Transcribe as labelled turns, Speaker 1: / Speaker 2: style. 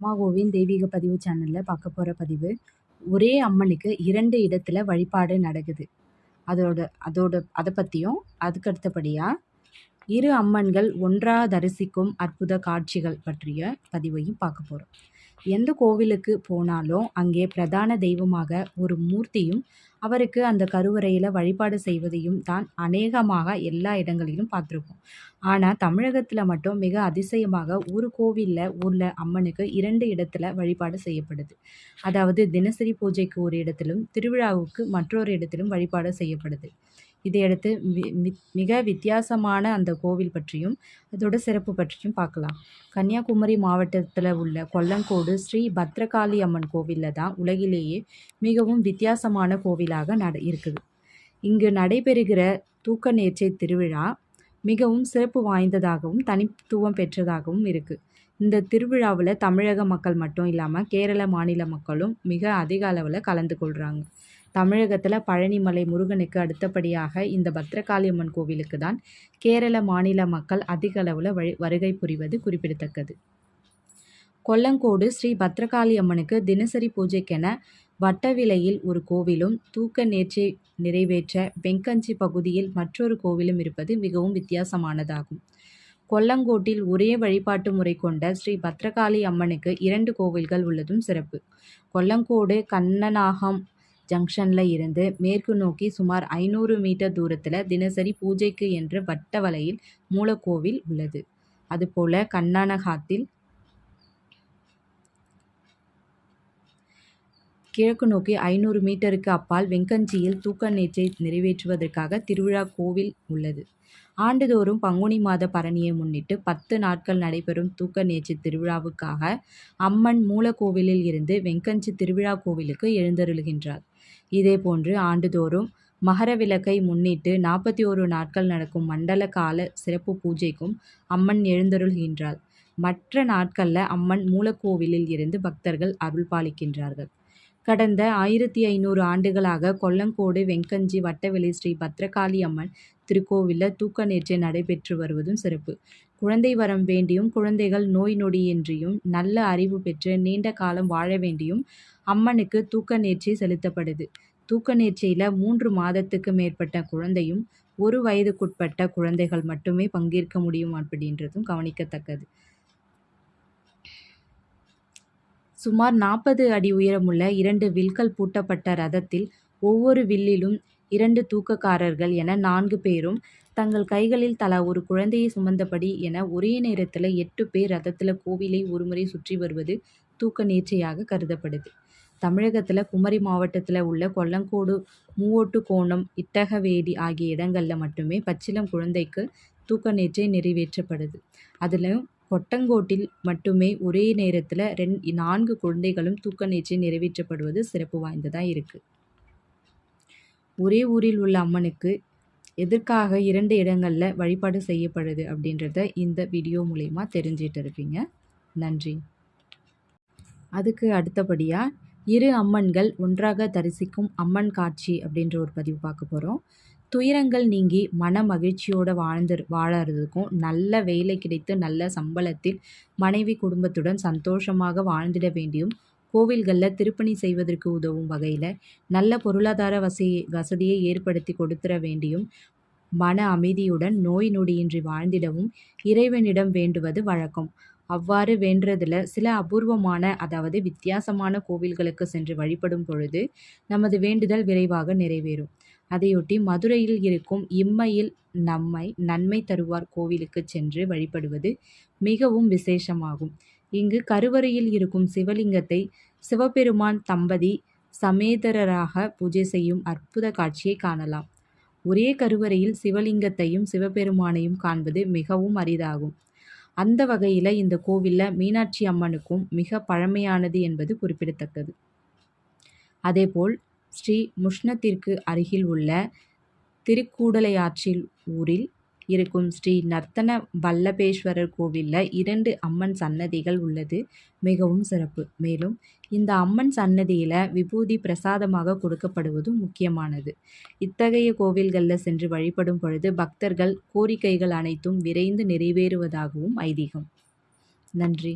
Speaker 1: அம்மாவோவின் தெய்வீக பதிவு சேனலில் பார்க்க போகிற பதிவு ஒரே அம்மனுக்கு இரண்டு இடத்துல வழிபாடு நடக்குது. அதோட அதோட அதை பற்றியும் அதுக்கு அடுத்தபடியாக இரு அம்மன்கள் ஒன்றாக தரிசிக்கும் அற்புத காட்சிகள் பற்றிய பதிவையும் பார்க்க போகிறோம் எந்த கோவிலுக்கு போனாலும் அங்கே பிரதான தெய்வமாக ஒரு மூர்த்தியும் அவருக்கு அந்த கருவறையில் வழிபாடு செய்வதையும் தான் அநேகமாக எல்லா இடங்களிலும் பார்த்துருக்கோம். ஆனால் தமிழகத்தில் மட்டும் மிக அதிசயமாக ஒரு கோவிலில் ஊரில் அம்மனுக்கு இரண்டு இடத்துல வழிபாடு செய்யப்படுது. அதாவது தினசரி பூஜைக்கு ஒரு இடத்திலும் திருவிழாவுக்கு மற்றொரு இடத்திலும் வழிபாடு செய்யப்படுது. இதையடுத்து மிக வித்தியாசமான அந்த கோவில் பற்றியும் அதோட சிறப்பு பற்றியும் பார்க்கலாம். கன்னியாகுமரி மாவட்டத்தில் உள்ள கொல்லங்கோடு ஸ்ரீ பத்ரகாளி அம்மன் கோவிலில் தான் உலகிலேயே மிகவும் வித்தியாசமான கோவிலாக நட இருக்குது. இங்கு நடைபெறுகிற தூக்க நேர்ச்சை திருவிழா மிகவும் சிறப்பு வாய்ந்ததாகவும் தனித்துவம் பெற்றதாகவும் இருக்குது இந்த திருவிழாவில் தமிழக மக்கள் மட்டும் இல்லாமல் கேரள மாநில மக்களும் மிக அதிக அளவில் கலந்து கொள்கிறாங்க தமிழகத்தில் பழனிமலை முருகனுக்கு அடுத்தபடியாக இந்த பத்ரகாளியம்மன் கோவிலுக்கு தான் கேரள மாநில மக்கள் அதிக அளவில் வழி வருகை புரிவது குறிப்பிடத்தக்கது. கொல்லங்கோடு ஸ்ரீ பத்ரகாளி அம்மனுக்கு தினசரி பூஜைக்கென வட்டவிலையில் ஒரு கோவிலும் தூக்க நேர்ச்சி நிறைவேற்ற வெங்கஞ்சி பகுதியில் மற்றொரு கோவிலும் இருப்பது மிகவும் வித்தியாசமானதாகும். கொல்லங்கோட்டில் ஒரே வழிபாட்டு முறை கொண்ட ஸ்ரீ பத்ரகாளி அம்மனுக்கு இரண்டு கோவில்கள் உள்ளதும் சிறப்பு. கொல்லங்கோடு கண்ணனாகம் ஜங்ஷனில் இருந்து மேற்கு நோக்கி சுமார் ஐநூறு மீட்டர் தூரத்தில் தினசரி பூஜைக்கு என்று வட்ட வலையில் மூலக்கோவில் உள்ளது. அதுபோல கண்ணானகாத்தில் கிழக்கு நோக்கி ஐநூறு மீட்டருக்கு அப்பால் வெங்கஞ்சியில் தூக்க நேற்றை நிறைவேற்றுவதற்காக திருவிழா கோவில் உள்ளது. ஆண்டுதோறும் பங்குனி மாத பரணியை முன்னிட்டு பத்து நாட்கள் நடைபெறும் தூக்க நேற்று திருவிழாவுக்காக அம்மன் மூலக்கோவிலில் இருந்து வெங்கஞ்சி திருவிழா கோவிலுக்கு எழுந்தருளுகின்றார். இதேபோன்று ஆண்டுதோறும் மகர விளக்கை முன்னிட்டு நாற்பத்தி ஓரு நாட்கள் நடக்கும் மண்டல கால சிறப்பு பூஜைக்கும் அம்மன் எழுந்தருள்கின்றாள் மற்ற நாட்களில் அம்மன் மூலக்கோவிலில் இருந்து பக்தர்கள் அருள் பாலிக்கின்றார்கள். கடந்த ஆயிரத்தி ஐநூறு ஆண்டுகளாக கொல்லங்கோடு வெங்கஞ்சி வட்டவெளி ஸ்ரீ பத்ரகாளி அம்மன் திருக்கோவிலில் தூக்க நேர்ச்சை நடைபெற்று வருவதும் சிறப்பு. குழந்தை வரம் வேண்டியும் குழந்தைகள் நோய் நொடியின்றியும் நல்ல அறிவு பெற்று நீண்ட காலம் வாழ வேண்டியும் அம்மனுக்கு தூக்க நேர்ச்சி செலுத்தப்படுது. தூக்க நேர்ச்சியில் மூன்று மாதத்துக்கு மேற்பட்ட குழந்தையும் ஒரு வயதுக்குட்பட்ட குழந்தைகள் மட்டுமே பங்கேற்க முடியும் அப்படின்றதும் கவனிக்கத்தக்கது. சுமார் நாற்பது அடி உயரமுள்ள இரண்டு வில்கள் பூட்டப்பட்ட ரதத்தில் ஒவ்வொரு வில்லிலும் இரண்டு தூக்கக்காரர்கள் என நான்கு பேரும் தங்கள் கைகளில் தலா ஒரு குழந்தையை சுமந்தபடி என ஒரே நேரத்தில் எட்டு பேர் ரதத்தில் கோவிலை ஒருமுறை சுற்றி வருவது தூக்க நேர்ச்சியாக கருதப்படுது. தமிழகத்தில் குமரி மாவட்டத்தில் உள்ள கொல்லங்கோடு மூவோட்டு கோணம் இட்டகவேடி ஆகிய இடங்களில் மட்டுமே பச்சிலம் குழந்தைக்கு தூக்க நேர்ச்சை நிறைவேற்றப்படுது. அதிலும் கொட்டங்கோட்டில் மட்டுமே ஒரே நேரத்தில் ரெண் நான்கு குழந்தைகளும் தூக்க நீச்சை நிறைவேற்றப்படுவது சிறப்பு வாய்ந்ததாக இருக்குது ஒரே ஊரில் உள்ள அம்மனுக்கு எதற்காக இரண்டு இடங்களில் வழிபாடு செய்யப்படுது அப்படின்றத இந்த வீடியோ மூலயமா தெரிஞ்சிட்டு இருப்பீங்க. நன்றி. அதுக்கு அடுத்தபடியாக இரு அம்மன்கள் ஒன்றாக தரிசிக்கும் அம்மன் காட்சி அப்படின்ற ஒரு பதிவு பார்க்க போகிறோம் துயரங்கள் நீங்கி மன மகிழ்ச்சியோடு வாழ்ந்து வாழறதுக்கும் நல்ல வேலை கிடைத்து நல்ல சம்பளத்தில் மனைவி குடும்பத்துடன் சந்தோஷமாக வாழ்ந்திட வேண்டியும் கோவில்களில் திருப்பணி செய்வதற்கு உதவும் வகையில் நல்ல பொருளாதார வசதி வசதியை ஏற்படுத்தி கொடுத்துட வேண்டியும் மன அமைதியுடன் நோய் நொடியின்றி வாழ்ந்திடவும் இறைவனிடம் வேண்டுவது வழக்கம். அவ்வாறு வேண்டதில் சில அபூர்வமான அதாவது வித்தியாசமான கோவில்களுக்கு சென்று வழிபடும் பொழுது நமது வேண்டுதல் விரைவாக நிறைவேறும். அதையொட்டி மதுரையில் இருக்கும் இம்மையில் நம்மை நன்மை தருவார் கோவிலுக்கு சென்று வழிபடுவது மிகவும் விசேஷமாகும். இங்கு கருவறையில் இருக்கும் சிவலிங்கத்தை சிவபெருமான் தம்பதி சமேதரராக பூஜை செய்யும் அற்புத காட்சியை காணலாம். ஒரே கருவறையில் சிவலிங்கத்தையும் சிவபெருமானையும் காண்பது மிகவும் அரிதாகும். அந்த வகையில் இந்த கோவிலில் மீனாட்சி அம்மனுக்கும் மிக பழமையானது என்பது குறிப்பிடத்தக்கது. அதேபோல் ஸ்ரீ முஷ்ணத்திற்கு அருகில் உள்ள திருக்கூடலையாற்றில் ஊரில் இருக்கும் ஸ்ரீ நர்த்தன வல்லபேஸ்வரர் கோவிலில் இரண்டு அம்மன் சன்னதிகள் உள்ளது. மிகவும் சிறப்பு. மேலும் இந்த அம்மன் சன்னதியில் விபூதி பிரசாதமாக கொடுக்கப்படுவதும் முக்கியமானது. இத்தகைய கோவில்களில் சென்று வழிபடும் பொழுது பக்தர்கள் கோரிக்கைகள் அனைத்தும் விரைந்து நிறைவேறுவதாகவும் ஐதீகம். நன்றி.